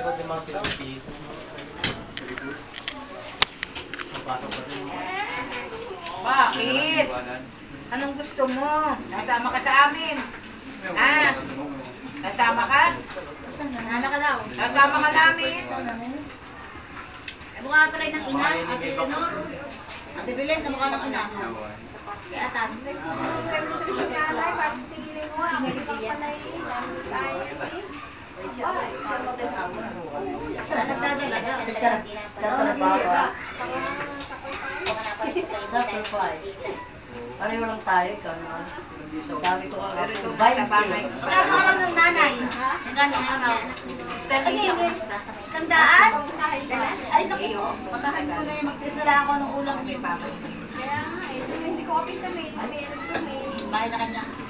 Ko din mga rin. Bakit? Anong gusto mo? Nasama ka sa amin. Ha? Nasama ka? Nana ka daw. Nasama ka namin. Mukha ka ng ina, Ate Leonor. Ate Belen, kamukha ng ina. Kaya atan. Pareho lang tayo, ikaw na. Sabi ko matabangay. Wala ka alam ng nanay. Magkano ang araw? Ano yun? Isang daan? Ay, naku. Patahan ko na yung mag-test na lang ako ng ulam. May. Kaya nga hindi ko sa mail. Bahay na kanya.